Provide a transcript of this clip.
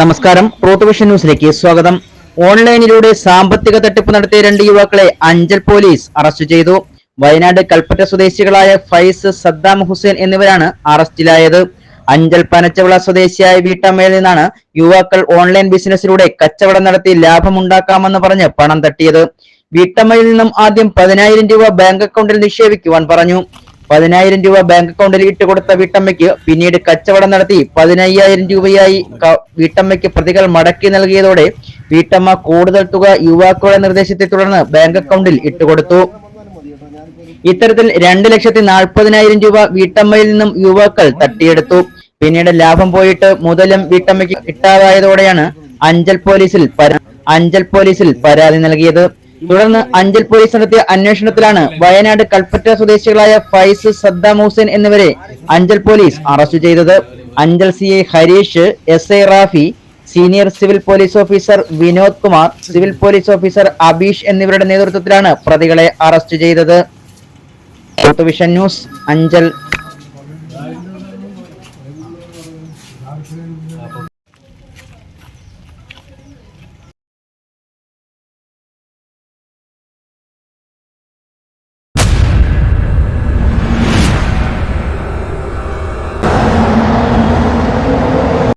നമസ്കാരം. പ്രോട്ടോവിഷൻ ന്യൂസിലേക്ക് സ്വാഗതം. ഓൺലൈനിലൂടെ സാമ്പത്തിക തട്ടിപ്പ് നടത്തിയ രണ്ട് യുവാക്കളെ അഞ്ചൽ പോലീസ് അറസ്റ്റ് ചെയ്തു. വയനാട് കൽപ്പറ്റ സ്വദേശികളായ ഫൈസ് സദ്ദാം ഹുസൈൻ എന്നിവരാണ് അറസ്റ്റിലായത്. അഞ്ചൽ പനച്ചവിള സ്വദേശിയായ വീട്ടമ്മയിൽ നിന്നാണ് യുവാക്കൾ ഓൺലൈൻ ബിസിനസ്സിലൂടെ കച്ചവടം നടത്തി ലാഭമുണ്ടാക്കാമെന്ന് പറഞ്ഞ് പണം തട്ടിയത്. വീട്ടമ്മയിൽ നിന്നും ആദ്യം പതിനായിരം രൂപ ബാങ്ക് അക്കൗണ്ടിൽ നിക്ഷേപിക്കുവാൻ പറഞ്ഞു. പതിനായിരം രൂപ ബാങ്ക് അക്കൗണ്ടിൽ ഇട്ട് കൊടുത്ത വീട്ടമ്മയ്ക്ക് പിന്നീട് കച്ചവടം നടത്തി പതിനയ്യായിരം രൂപയായി വീട്ടമ്മയ്ക്ക് പ്രതികൾ മടക്കി നൽകിയതോടെ വീട്ടമ്മ കൂടുതൽ തുക യുവാക്കളുടെ നിർദ്ദേശത്തെ തുടർന്ന് ബാങ്ക് അക്കൗണ്ടിൽ ഇട്ടുകൊടുത്തു. ഇത്തരത്തിൽ രണ്ട് ലക്ഷത്തി നാൽപ്പതിനായിരം രൂപ വീട്ടമ്മയിൽ നിന്നും യുവാക്കൾ തട്ടിയെടുത്തു. പിന്നീട് ലാഭം പോയിട്ട് മുതലും വീട്ടമ്മയ്ക്ക് കിട്ടാതായതോടെയാണ് അഞ്ചൽ പോലീസിൽ അഞ്ചൽ പോലീസിൽ പരാതി നൽകിയത്. തുടർന്ന് അഞ്ചൽ പോലീസ് നടത്തിയ അന്വേഷണത്തിലാണ് വയനാട് കൽപ്പറ്റ സ്വദേശികളായ ഫൈസ് സദ്ദാം ഹുസൈൻ എന്നിവരെ അഞ്ചൽ പോലീസ് അറസ്റ്റ് ചെയ്തത്. Anchal C I Harish S I Rafi senior civil police officer Vinod Kumar civil police officer Abeesh എന്നിവരുടെ നേതൃത്വത്തിലാണ് പ്രതികളെ അറസ്റ്റ് ചെയ്തത്. ന്യൂസ് അഞ്ചൽ.